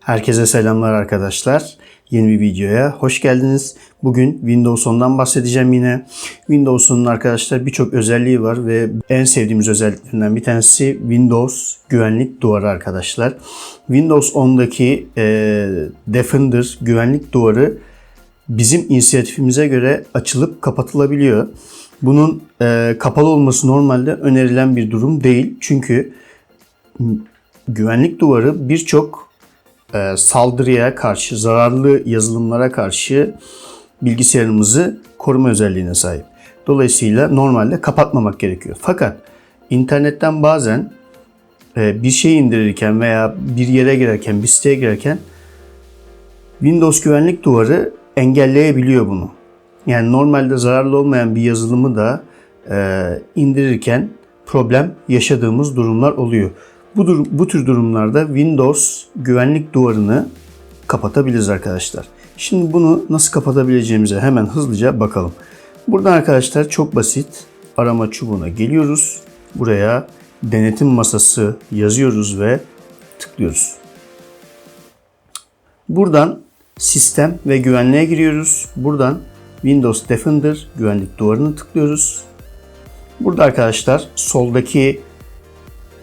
Herkese selamlar arkadaşlar. Yeni bir videoya hoş geldiniz. Bugün Windows 10'dan bahsedeceğim yine. Windows 10'un arkadaşlar birçok özelliği var ve en sevdiğimiz özelliklerinden bir tanesi Windows güvenlik duvarı arkadaşlar. Windows 10'daki e, Defender güvenlik duvarı bizim inisiyatifimize göre açılıp kapatılabiliyor. Bunun e, kapalı olması normalde önerilen bir durum değil. Çünkü güvenlik duvarı birçok e, saldırıya karşı, zararlı yazılımlara karşı bilgisayarımızı koruma özelliğine sahip. Dolayısıyla normalde kapatmamak gerekiyor. Fakat internetten bazen e, bir şey indirirken veya bir yere girerken, bir siteye girerken Windows güvenlik duvarı engelleyebiliyor bunu. Yani normalde zararlı olmayan bir yazılımı da e, indirirken problem yaşadığımız durumlar oluyor. Bu, dur- bu tür durumlarda Windows güvenlik duvarını kapatabiliriz arkadaşlar. Şimdi bunu nasıl kapatabileceğimize hemen hızlıca bakalım. Buradan arkadaşlar çok basit arama çubuğuna geliyoruz. Buraya denetim masası yazıyoruz ve tıklıyoruz. Buradan sistem ve güvenliğe giriyoruz. Buradan Windows Defender güvenlik duvarını tıklıyoruz. Burada arkadaşlar soldaki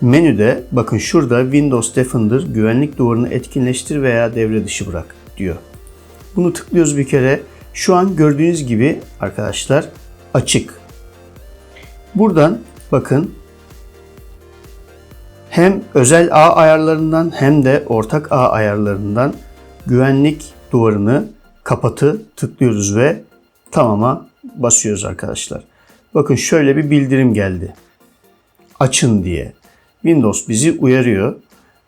menüde bakın şurada Windows Defender güvenlik duvarını etkinleştir veya devre dışı bırak diyor. Bunu tıklıyoruz bir kere. Şu an gördüğünüz gibi arkadaşlar açık. Buradan bakın hem özel ağ ayarlarından hem de ortak ağ ayarlarından güvenlik duvarını kapatı tıklıyoruz ve tamama basıyoruz arkadaşlar. Bakın şöyle bir bildirim geldi. Açın diye. Windows bizi uyarıyor.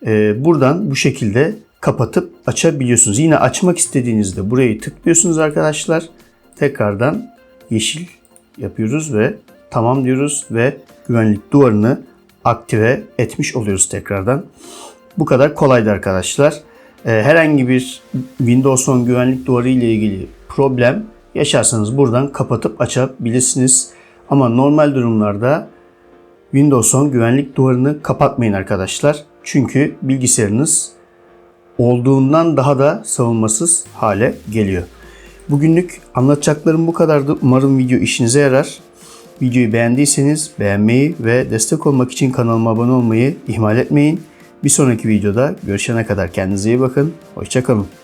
Ee, buradan bu şekilde kapatıp açabiliyorsunuz. Yine açmak istediğinizde burayı tıklıyorsunuz arkadaşlar. Tekrardan yeşil yapıyoruz ve tamam diyoruz ve güvenlik duvarını aktive etmiş oluyoruz tekrardan. Bu kadar kolaydı arkadaşlar. Ee, herhangi bir Windows 10 güvenlik duvarı ile ilgili problem yaşarsanız buradan kapatıp açabilirsiniz. Ama normal durumlarda Windows 10 güvenlik duvarını kapatmayın arkadaşlar. Çünkü bilgisayarınız olduğundan daha da savunmasız hale geliyor. Bugünlük anlatacaklarım bu kadardı. Umarım video işinize yarar. Videoyu beğendiyseniz beğenmeyi ve destek olmak için kanalıma abone olmayı ihmal etmeyin. Bir sonraki videoda görüşene kadar kendinize iyi bakın. Hoşçakalın.